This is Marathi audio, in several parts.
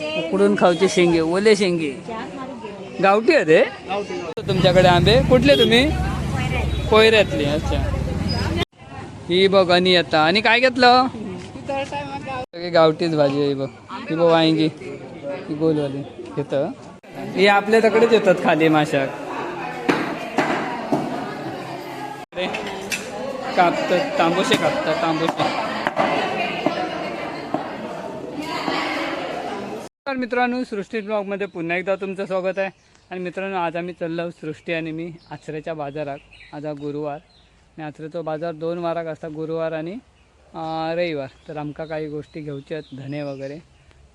उकडून खाऊचे शेंगे ओले शेंगे. गावठी आहेत तुमच्याकडे आंबे? कुठले तुम्ही? कोयऱ्यातले अच्छा. ही बघ आणि आता. आणि काय घेतलं? सगळी गावठीच भाजी आहे बघ. ही बघ वांगी. ही गोलवाली. घेत ही आपल्या तकडेच येतात खाली माशाक कापतात तांबूसे कापतात तांबूसे मित्रांनो सृष्टी ब्लॉगमध्ये पुन्हा एकदा तुमचं स्वागत आहे. आणि मित्रांनो आज आम्ही चाललो सृष्टी आणि मी आचऱ्याच्या बाजारात. आज हा गुरुवार. आणि आचऱ्याचा बाजार दोन वाराक असता गुरुवार आणि रविवार. तर आमका काही गोष्टी घेऊच्या आहेत धने वगैरे.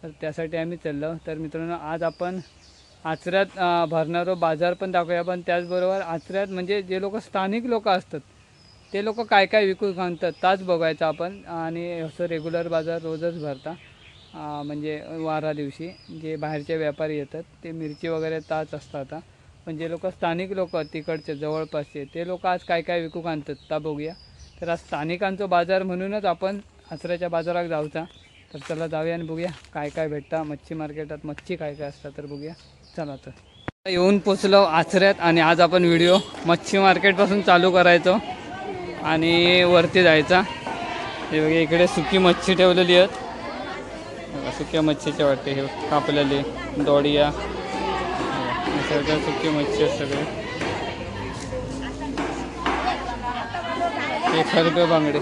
तर त्यासाठी आम्ही चाललो तर मित्रांनो आज आपण आचऱ्यात भरणारो बाजार पण दाखवूया. पण त्याचबरोबर आचऱ्यात म्हणजे जे लोक स्थानिक लोक असतात ते लोक काय काय विकून घालतात ताच बघायचं आपण. आणि असं रेग्युलर बाजार रोजच भरता. म्हणजे वारा दिवशी जे बाहेरचे व्यापारी येतात ते मिरची वगैरे ताच असतात आता पण जे लोक स्थानिक लोक तिकडचे जवळपासचे ते लोक आज काय काय विकू आणतात ता बघूया. तर आज स्थानिकांचा बाजार म्हणूनच आपण आचऱ्याच्या बाजारात जाऊचा. तर चला जाऊया आणि बघूया काय काय भेटतं. मच्छी मार्केटात मच्छी काय काय असतात तर बघूया. चला तर. येऊन पोचलो आचऱ्यात आणि आज आपण व्हिडिओ मच्छी मार्केटपासून चालू करायचो आणि वरती जायचा. हे बघा इकडे सुकी मच्छी ठेवलेली आहेत. सुक्या मच्छीचे वाटते हे कापलेले दोडिया. सगळ्या सुकी मच्छी आहेत सगळे. एक रुपये बांगडे.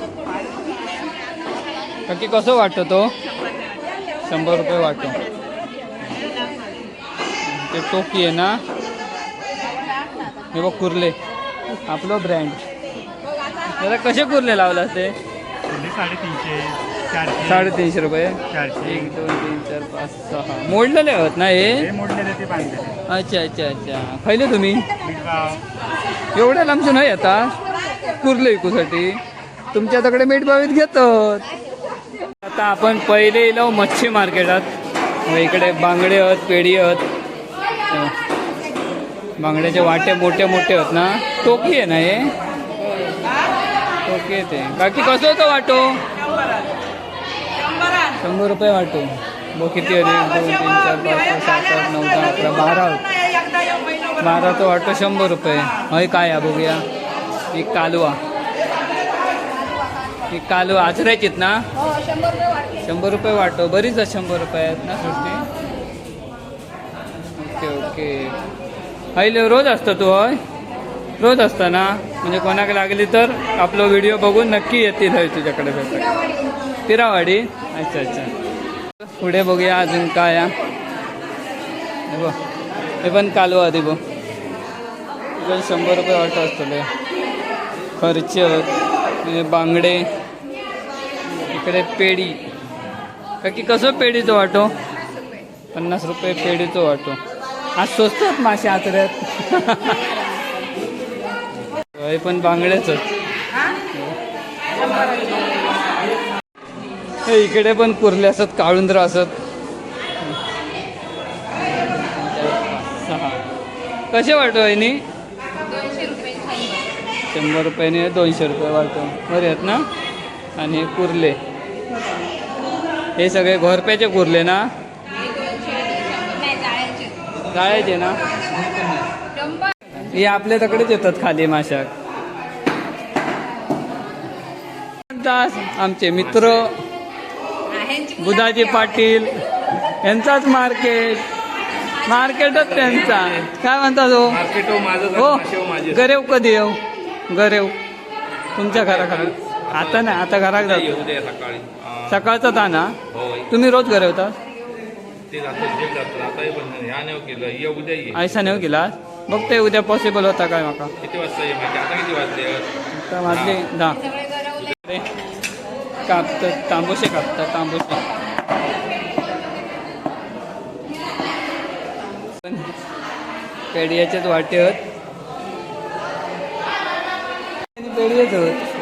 बाकी कसं वाटतो? तो शंभर रुपये वाटतो. ते टोकी आहे ना? हे बघ कुर्ले. आपलं ब्रँड त्याला कसे कुर्ले लावलं ते साडेतीनशे. चारशे. साडेतीनशे रुपये? चारशे. एक दोन तीन चार पाच सहा. मोडलेले आहोत ना हे? हे मोडलेले ते बांधलेले. अच्छा अच्छा अच्छा. पहिले तुम्ही? मीठगाव. एवढ्या लांबचे नाही आता? कुर्ले विकूसाठी. तुमच्याकडे मीठ बावीत घेतात आता आपण पहिले येलो मच्छी मार्केटात इकडे बांगडे आहेत पेढी आहेत. तेव्हा बांगड्याचे वाटे मोठे मोठे आहेत ना? टोकी आहे ना हे? टोकी आहे ते. बाकी कसं होतं वाटो? शंभर रुपये वाटो बघ किती अरे दोन तीन चार पाच सहा सात आठ नऊ दहा अकरा बारा. बारा तो वाटतो शंभर रुपये. हय काय या बघूया. एक कालवा. एक कालवा. आचरायचीत ना? शंभर रुपये वाटो बरीच आहे शंभर रुपये आहेत ना सुट्टी ओके ओके. हयले रोज असतं तू हय? रोज असताना म्हणजे कोणाक लागली तर आपलं व्हिडिओ बघून नक्की येतील हय तुझ्याकडे भेटत तिरावाडी. अच्छा अच्छा. पुढे बघूया अजून काय हे बघ. हे पण कालवा आधी बघ. इकडे शंभर रुपये वाटत असतले. खर्च बांगडे. इकडे पेढी. का की कसं पेढीचं वाटो? पन्नास रुपये पेढीचं वाटो. आज स्वस्तात मासे आतऱ्यात हे पण बांगडेच हे इकडे पण कुर्ले असत काळुंद्र असत. सहा कसे वाटतो आहे शंभर रुपयाने दोनशे रुपये वाटतो. बरे आहेत ना? आणि कुर्ले. हे सगळे घोरप्याचे कुर्ले ना? जाळ्याचे ना? हे आपल्या तकडेच येतात खाली माशाक आमचे मित्र बुधाजी पाटील यांचाच मार्केट. मार्केटच त्यांचा. काय म्हणता तो? मार्केट माझं हो माझे. गरेव कधी येऊ? गरेव. तुमच्या घराकडे. आता नाही आता घरात जातो. सकाळचा ताना होय तुम्ही रोज ते पण ह्या नाही केलं ऐसा गेला बघते उद्या पॉसिबल होता काय माका? किती वाजता वाजले? दहा. कापतात तांबूसे कापतात तांबूसे पण वाटे होत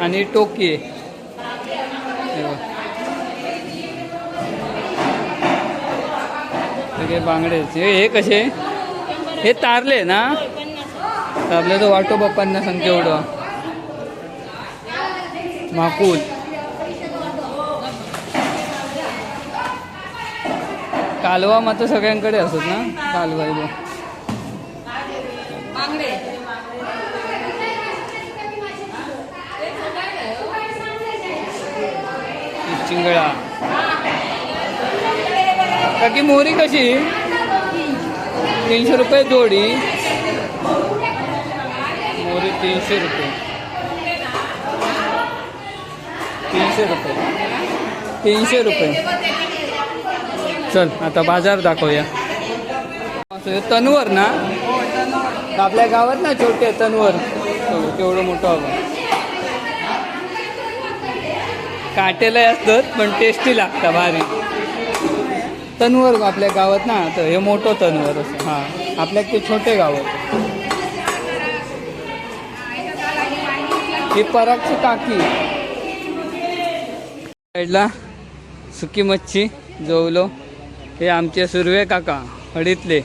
आणि आणि टोकी. सगळे बांगडेच हे हे कसे? हे तारले ना? तारले तर वाटो बाप्पांना सांगते एवढं. माकूल. कालवा मात्र सगळ्यांकडे असत ना? कालवा. चिंगळा. काकी मोहरी कशी? तीनशे रुपये जोडी. मोहरी तीनशे रुपये. तीनशे रुपये. तीनशे रुपये. चल आता बाजार दाखवूया. तनवर ना? आपल्या गावात ना छोटे तनवर. तेवढं केवढं मोठं हवं. काटेला असतात पण टेस्टी लागतं भारी. तनवर आपल्या गावात ना तर हे मोठं तनवर असं हां. आपल्या ते छोटे गाव ही परागची टाकी साईडला सुकी मच्छी जवलो. हे आमचे सुर्वे काका हडीतले.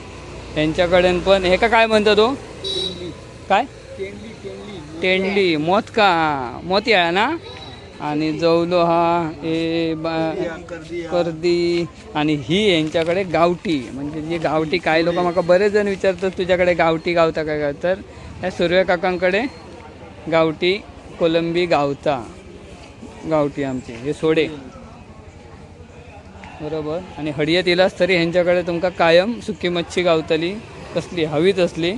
यांच्याकडे पण हे का काय म्हणतो तो? काय? टेंडली मोत का मोतियाळा ना? आणि जवलो हा हे बा- कर्दी आणि ही यांच्याकडे गावठी. म्हणजे जी गावठी काय लोक मला बरेच जण विचारतात तुझ्याकडे गावठी गावता काय काय? तर ह्या सूर्य काकांकडे गावठी कोलंबी गावता. गावठी आमचे हे सोडे. बरोबर. आणि हडयत येलाच तरी ह्यांच्याकडे तुमका कायम सुकी मच्छी गावतली कसली हवीच असली.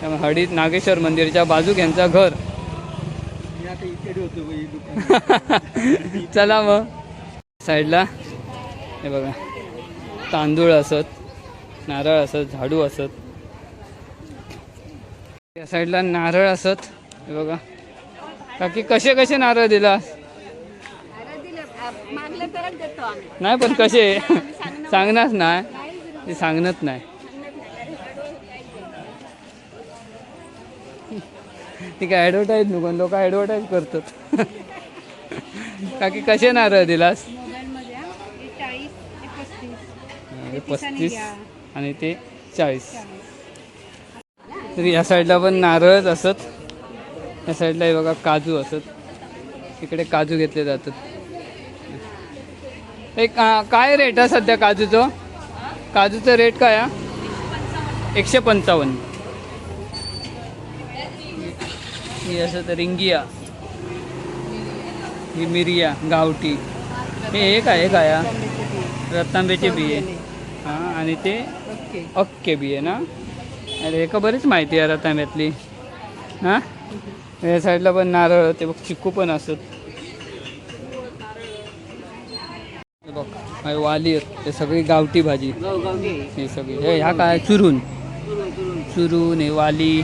त्यामुळे हडीत नागेश्वर मंदिरच्या बाजूक यांचा घर. चला मग. साईडला. हे बघा. तांदूळ असत नारळ असत झाडू असत. या साईडला नारळ असत. हे बघा. काकी कसे कसे नारळ दिला मागलं तरच देतो आम्ही नाही पण कसे? सांगणार नाही ते सांगणत नाही. ती काय ॲडव्हर्टाईज नको लोक ॲडव्हर्टाईज करतात. काकी कसे नारळ दिलास हे? हे पस्तीस. हे आणि ते चाळीस. तर या साईडला पण नारळच असत. या साईडला हे बघा काजू असत. इकडे काजू घेतले जातात. एक आ, काय रेट आहे सध्या काजूचं? काजूचं रेट काय आहे? एकशे पंचावन्न. ही असं तर रिंगिया. ही मिरिया गावठी. हे हे काय हे काय आहे? रतांब्याचे बिये. हां आणि ते अक्के बिये ना? अरे हे का बरीच माहिती आहे रतांब्यातली हां? या साईडला पण नारळ ते बघ चिकू पण असत हे बघ हे वाली आहेत ते सगळी गावठी भाजी. हे सगळी. हे ह्या काय चुरून. चुरून हे वाली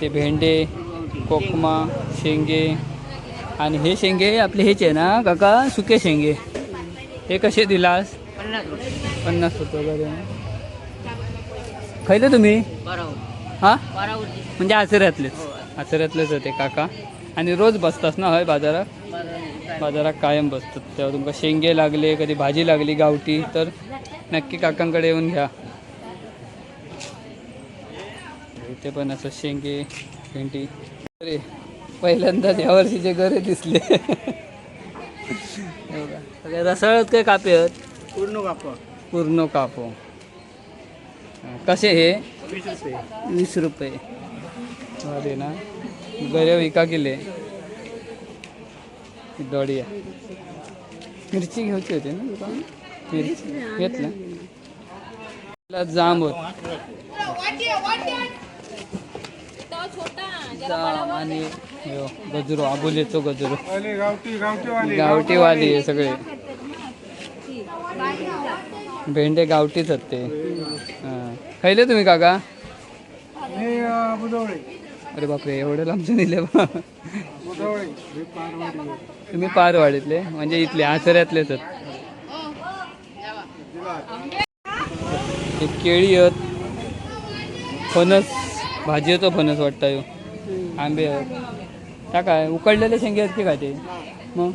ते भेंडे कोकमा शेंगे. आणि हे शेंगे आपले हेच आहे ना काका सुके शेंगे. हे कसे दिलास? पन्नास रुपये बरे. खैले तुम्ही? हा? म्हणजे आचऱ्यातलेच आचऱ्यातलेच होते काका. आणि रोज बसतास ना हय बाजारात? बाजारात कायम बसतात. तेव्हा तुमका शेंगे लागले कधी भाजी लागली गावठी तर नक्की काकांकडे येऊन घ्या. इथे पण असं शेंगे भेंडी. अरे पहिल्यांदाच या वर्षीचे घरे दिसले. हो रसाळत काय कापे आहेत? पूर्ण कापा. पूर्ण कापो. कसे हे? वीस रुपये. अरे ना बरे विका केले. दोडिया मिरची घ्यायची होती ना मिरची घेतलं? जांब होत जाम आणि गजरो आबोलेचो गजरो. गावठी गावठी गावठी वाली आहे सगळे. भेंडे गावठीच आहेत ते. खायले तुम्ही काका? अरे बापरे एवढं लांबचे नेले बा. तुम्ही पारवाडीतले म्हणजे इथले आचऱ्यातलेच आहेत. केळी आहेत. फणस भाजी फणस वाटता ह्यो. आंबे आहेत. त्या काय उकडलेले शेंगे आहेत की काय ते? मग?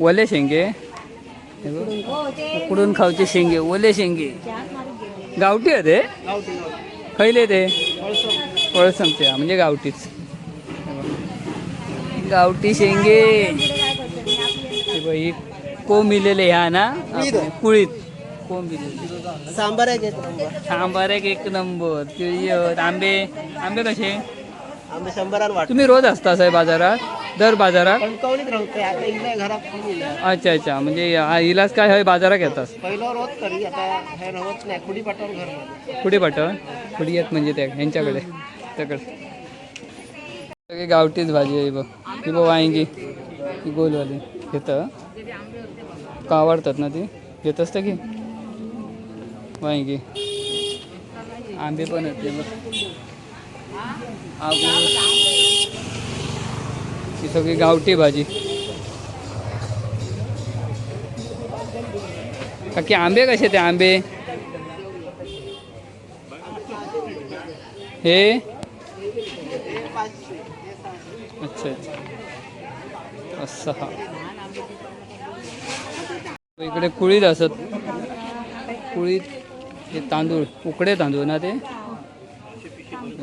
ओले शेंगे. उकडून खावचे शेंगे ओले शेंगे. गावठी आहेत हे? खैले ते? पळसमचे म्हणजे गावठीच. गावठी शेंगे. कोंब इलेले ह्या ना? आपले कुळीत. सांबार आहे एक नंबर. सांबार एक एक नंबर. आंबे आंबे कसे? आम्ही शंभराला वाटतो तुम्ही रोज असता साहेब बाजारात? दर बाजारात? कणकवलीत राहतोय आता इकडे घरात कोणी नाही. अच्छा अच्छा. म्हणजे हा इलाज काय हय? बाजारात घेतास पहिलं रोज करी आता हे रोज नाही खुडी पाठवून घरमध्ये कुठे पाठव कुठे येत म्हणजे त्या ह्यांच्याकडे. त्याकडे. सगळी गावठीच भाजी आहे बघ. ही बघ वांगी. ही गोलवाली. घेतं का आवडतात ना ती? घेत असतं की? वांगी आंबे पण आहेत ते बघ. ही सगळी गावठी भाजी. काकी आंबे कसे ते आंबे? हे? अच्छा अच्छा. असं हा. इकडे कुळीत असत. कुळीत हे तांदूळ उकडे तांदूळ ना ते.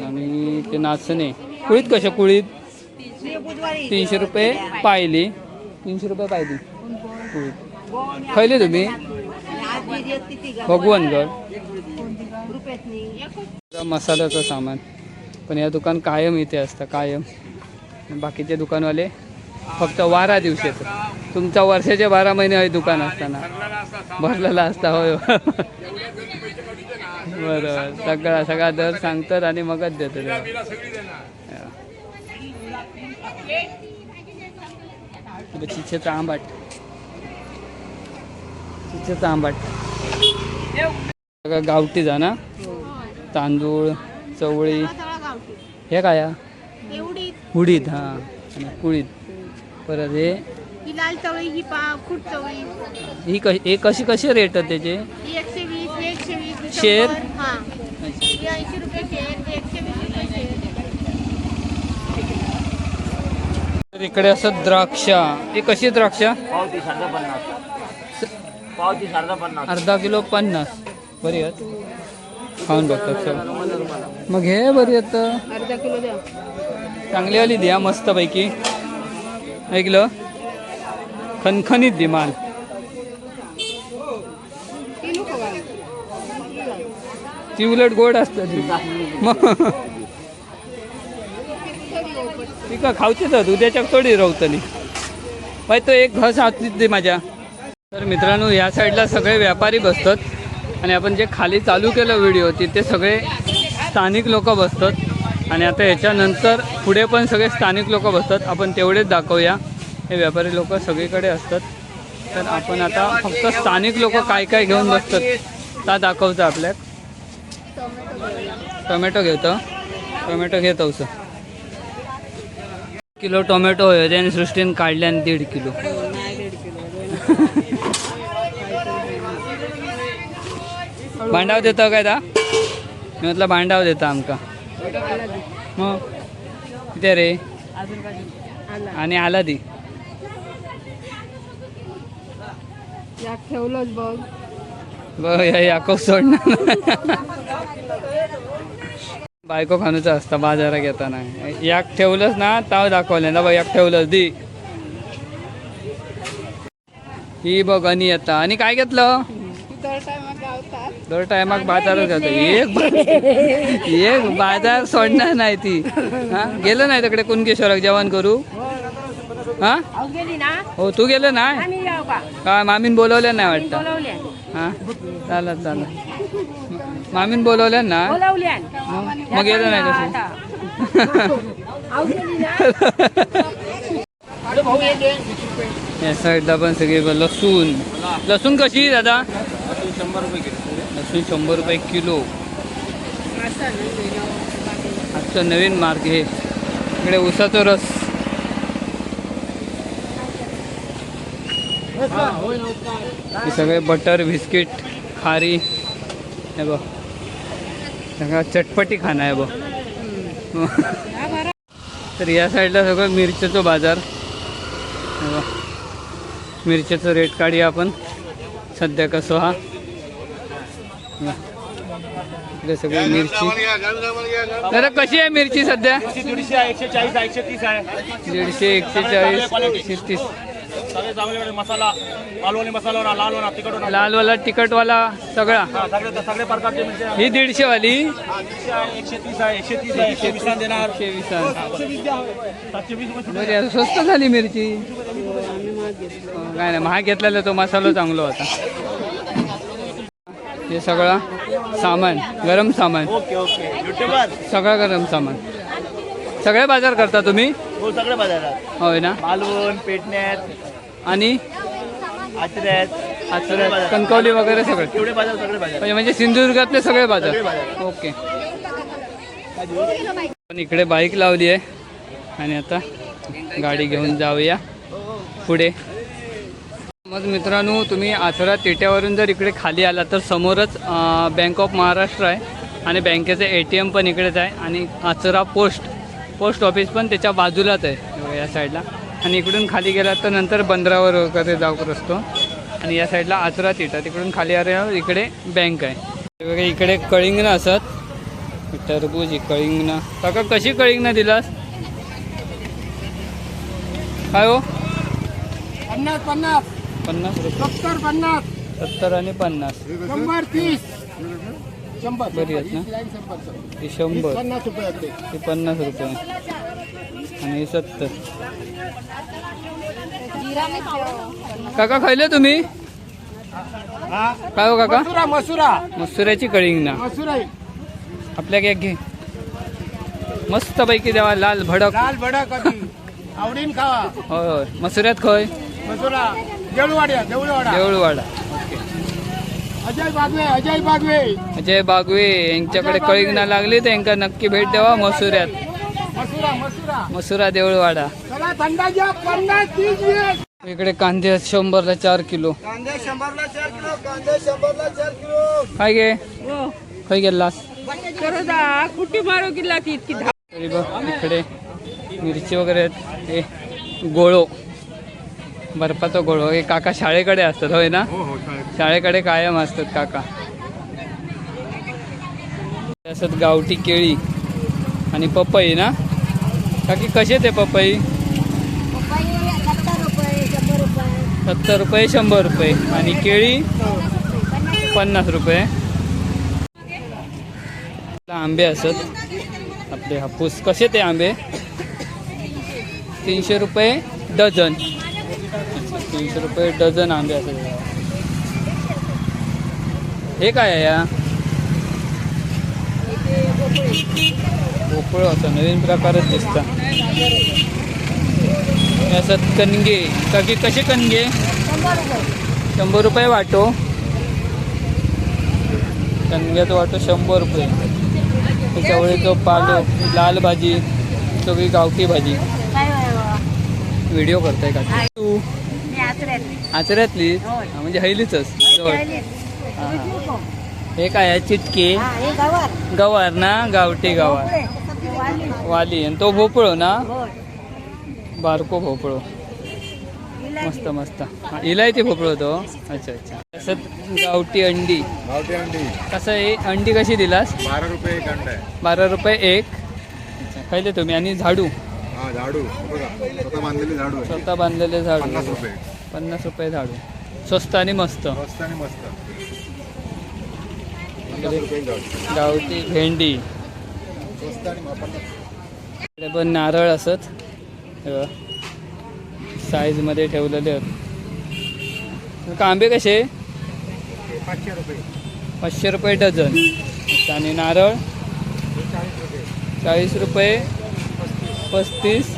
आणि ते नाचणे. कुळीत कशा कुळीत? तीनशे रुपये पायली. तीनशे रुपये पायली. कुळीत. खयले तुम्ही? भगवनगड. मसाल्याचं सामान. पण या दुकान कायम इथे असतं कायम. बाकीचे दुकानवाले फक्त वारा दिवशी येतात. तुमचा वर्षाचे बारा महिने हे दुकान असताना. भरलेला असता होय बरोबर. सगळा सगळा दर सांगतात आणि मगच देतात. चिचेचा आंबाट. चिचेचा आंबाट. सगळं गावठी जा ना? तांदूळ चवळी. हे काय हा? उडीद हा. आणि कुळीद. परत हे ही लाल चवळी ही पाव खूप चवळी. ही कशी हे कशी कशी रेट आहे त्याचे? ही एकशे वीस ही एकशे वीस ही शेर? शंभर. हा. ही ऐंशी रुपये शेर ही एकशे वीस रुपये शेर. तर इकडे असं द्राक्ष. ही कशी द्राक्ष? पावती साधा पन्नास. पावती साधा पन्नास. अर्धा किलो पन्नास. बरी आहेत. खाऊन बघतात सर मग हे बरी आहेत. अर्धा किलो द्या. चांगली वाली द्या मस्त पैकी ऐकलं? खनखनीत दे माल ती उलट गोड असतं ती. मग. ती का खावची तर उद्याच्या थोडी रवतली. बाई तो एक घस हातीत दे माझ्या. तर मित्रांनो ह्या साईडला सगळे व्यापारी बसतात. आणि आपण जे खाली चालू केलं व्हिडिओ तिथे सगळे स्थानिक लोक बसतात. आणि आता ह्याच्यानंतर पुढे पण सगळे स्थानिक लोक बसतात. आपण तेवढेच दाखवूया. हे व्यापारी लोक सगळीकडे असतात. तर आपण आता फक्त स्थानिक लोक काय काय घेऊन बसतात त्या दाखवतं आपल्यात टोमॅटो घेतो. टोमॅटो घेत असं. किलो टोमॅटो होय त्याने सृष्टीन काढल्यान दीड किलो. भांडाव देतो काय दा मी म्हटलं भांडाव देता आमका. मग? किती रे? आणि आला दी. यात ठेवलंच बघ. बघ या याको सोडणार बायको खाणूचं असतं बाजारात घेताना. याक ठेवलंच ना ताव दाखवलं ना बघ याक ठेवलंच दी. ही बघ आणि येता आणि काय घेतलं? दर टायमाक बाजारात जातो एक एक बाजार सोडणार नाही ती. हा? गेलं नाही तिकडे कुणकेश्वराक जेवण करू? हा? ना. हो तू गेलं का? काय मामीन बोलवलं नाही वाटतं? बोलवल्या. हा? चालत चालत. मामीन बोलवलं ना? बोलवल्या. मग? गेलं नाही ना. या साईडला पण सगळे लसूण. लसूण कशी दादा? शंभर रुपये किलो. लसूण शंभर रुपये किलो आजचं नवीन मार्ग हे. इकडे उसाचा रस. हे सगळे बटर बिस्किट खारी हे बघ. सगळा चटपटी खाना आहे बघ. तर या साईडला सगळं मिरच्याचं बाजार. हे. मिरच्याचं रेट काढूया आपण. सध्या कसं हा. हे सगळी मिरची. दादा कशी आहे मिरची सध्या? दीडशे एकशे चाळीस एकशे तीस. सगळे चांगले मसाला मालवणी मसाला होणार लाल होणार तिखट होणार लालवाला तिखटवाला सगळा. हा, सगळे सगळे प्रकारचे मिरची आहे. ही दीडशे वाली हा, दीडशे आहे, एकशे तीस आहे एकशे तीस आहे एकशे वीस देणार. एकशे वीस आहे. सातशे वीस रुपये बरी आहे, स्वस्त झाली मिरची. हो, काय नाही महाग घेतलेला तो मसाला चांगला होता. हे सगळं सामान गरम सामान. Okay okay. युट्यूबर सगळं गरम सामान. सगळे बाजार करता तुम्ही? हो सगळे बाजारात होय ना? मालवण पेटण्यात आणि? कणकवली वगैरे सगळे. एवढे बाजार सगळे बाजार. म्हणजे म्हणजे सिंधुदुर्गातले सगळे बाजार. ओके. पण इकडे बाईक लावली आहे. आणि आता गाडी घेऊन जाऊया. पुढे. मग मित्रांनो तुम्ही आचरा तिट्यावरून जर इकडे खाली आला तर समोरच बँक ऑफ महाराष्ट्र आहे. आणि बँकेचं ए टी एम पण इकडेच आहे. आणि आचरा पोस्ट पोस्ट ऑफिस पण त्याच्या बाजूलाच आहे. या साईडला आणि इकडून खाली गेला तर नंतर बंदरावर वगैरे जाऊ असतो आणि या साईडला आचरा तिटा तिकडून खाली आल्यावर इकडे बँक आहे. बघा इकडे कळिंगणं असत. टरबूज कळिंगणं. काका कशी कळिंगणं दिलास? काय हो? पन्नास पन्नास. पन्नास रुपये. सत्तर पन्नास. सत्तर आणि पन्नास. शंभर तीस. शंभर. बरी आहेत ना? शंभर शंभर. पन्नास रुपये. आणि सत्तर काका खायले तुम्ही? काय हो काका? मसुरा मसुरा. मसुऱ्याची कळिंग ना. मसुरा. आपल्या एक घे. मस्त पैकी द्यावा लाल भडक. लाल भडक आवडीन खावा. होय होय. मसुऱ्यात खय? मसुरा. देऊळवाड्या देऊळवाडा. देऊळवाडा. अजय बागवे अजय बागवे. अजय बागवे यांच्याकडे कळिंगना लागली तर यांका नक्की भेट द्यावा मसुऱ्यात. मसुरा मसुरा. मसुरा देऊळवाडा. इकडे कांदे शंभरला चार किलो. कांदे शंभरला चार किलो कांदे शंभरला चार किलो. काय गे. खय गेलास कुठे मारो इतकी तरी बघ इकडे मिरची वगैरे आहेत. हे गोळो. बर्फाचा गोळो. हे काका शाळेकडे असतात होय ना? शाळेकडे कायम असतात काका. हे असतात गावठी केळी आणि पपई ना? काकी कसे ते पपई? सत्तर रुपये शंभर रुपये. आणि केळी? पन्नास रुपये. आंबे असत. आपले हापूस. कसे ते आंबे? तीनशे रुपये डझन. तीनशे रुपये डझन आंबे असत. हे काय आहे या? भोपळं असं नवीन प्रकारच दिसता. असत कणगे काकी कसे कणगे? शंभर रुपये वाटो. कणग्याचा वाटो शंभर रुपये. चवळीचं पालो लाल भाजी सगळी गावठी भाजी. व्हिडिओ करताय का तू? आचऱ्यातली? म्हणजे हैलीच हा, काय चिटके. गवार. ना? गावठी गवार. वाली आणि तो भोपळो ना? बारको भोपळो. मस्त मस्त. इलायची भोपळो तो? अच्छा अच्छा. तसंच गावठी अंडी. गावठी अंडी. कसं आहे? अंडी कशी दिलास? बारा रुपये एक अंडा आहे. बारा रुपये एक. अच्छा खायले तुम्ही. आणि झाडू? हा झाडू. बघा स्वतः बांधलेले झाडू स्वतः बांधलेले झाडू. पन्नास रुपये. पन्नास रुपये झाडू. स्वस्त आणि मस्त. मस्त आणि मस्त. गावठी भेंडी स्वस्त आणि मग पन्नास इकडे पण नारळ असत. साईजमध्ये ठेवलेले आहेत. का आंबे कसे? पाचशे रुपये. पाचशे रुपये डझन. आणि नारळ? चाळीस रुपये. पस्तीस.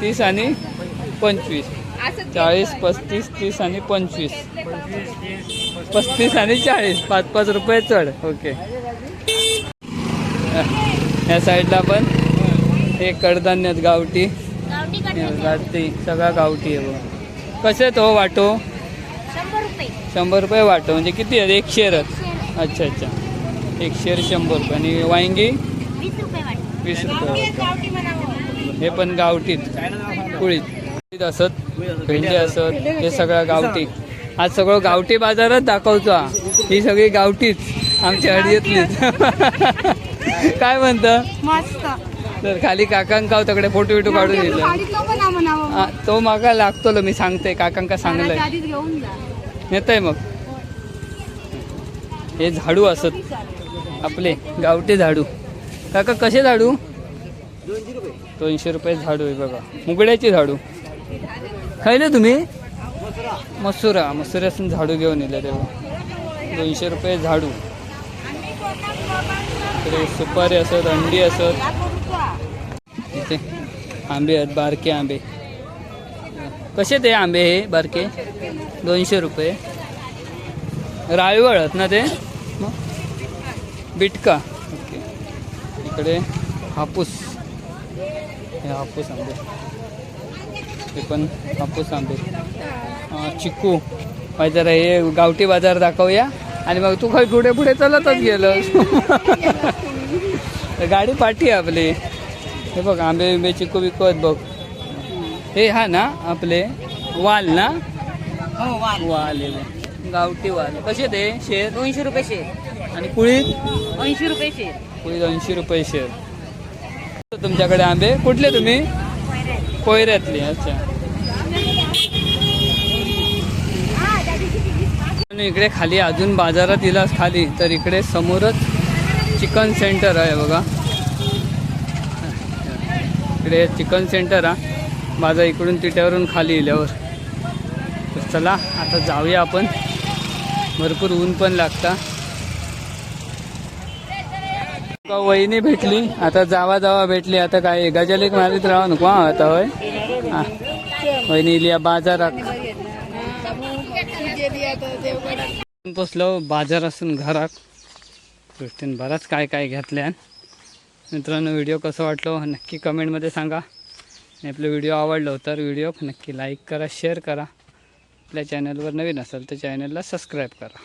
तीस आणि पंचवीस. चाळीस पस्तीस तीस आणि पंचवीस. पस्तीस आणि चाळीस. पाच पाच रुपये चढ. ओके. या साईडला पण हे कडधान्य आहेत गावठी गावठी सगळा गावठी आहे बघ. कसे तो वाटो? शंभर रुपये. वाटो म्हणजे किती आहेत? एक शेअरच अच्छा अच्छा. एक शेअर शंभर रुपये. आणि वांगी? वीस रुपये हे पण गावठीच कुळीत. कुळीत असत भेंडी असत हे सगळं गावठी. आज सगळं गावठी बाजारच दाखवतो हा. ही सगळी गावठीच. आमच्या हडीतलीच काय म्हणतं? मस्त. तर खाली काकांका तकडे फोटो बिटो काढून दिलं हा, तो मागा लागतो मी सांगते काकांका सांगलंय. आधीच घेऊन जा. येतंय मग. हे झाडू असत आपले गावठी झाडू. काका कसे झाडू? दोनशे रुपये झाडू आहे बघा. मुगड्याची झाडू. खायले तुम्ही? मसुरा. मसुऱ्यासून झाडू घेऊन येले तेव्हा दोनशे रुपये झाडू. इकडे सुपारी असत अंडी असत. इथे आंबे आहेत बारके आंबे. कसे ते आंबे हे बारके? दोनशे रुपये. रायवळ आहेत ना ते? बिटका. ओके. इकडे हापूस. हे हापूस आंबे. हे पण हापूस आंबे. चिकू. पाहिजे जरा हे गावठी बाजार दाखवूया. आणि मग तू काही पुढे पुढे चालतच गेलं. गाडी पाठी आपली. हे बघ आंबे बिंबे चिकू बिकू आहेत बघ. हे हा ना आपले वाल ना? वाल. हे बघ. गावठी वाल. कसे ते शेर? दोनशे रुपये शेर. आणि कुळीत ऐंशी रुपये शेर. कुळीत ऐंशी रुपये शेर. तुमच्याकडे आंबे? कुठले तुम्ही? कोयऱ्यातली अच्छा. इकडे खाली अजून बाजारात इलास खाली. तर इकडे समोरच चिकन सेंटर आहे बघा. इकडे चिकन सेंटर हा. माझा इकडून तिट्यावरून खाली इल्यावर तर चला आता जाऊया आपण. भरपूर ऊन पण लागता. वहिनी भेटली. आता जावा जावा भेटली. आता काय गजल एक मारीत राहा नको आता होय. हा. वहिनी इलिया बाजारात. पोचलो बाजार असून घरात. दृष्टीने बराच काय काय घेतल्या मित्रांनो व्हिडिओ कसं वाटलो नक्की कमेंटमध्ये सांगा. आणि आपलं व्हिडिओ आवडलो तर व्हिडिओ नक्की लाईक करा शेअर करा. आपल्या चॅनलवर नवीन असेल तर चॅनलला सबस्क्राईब करा.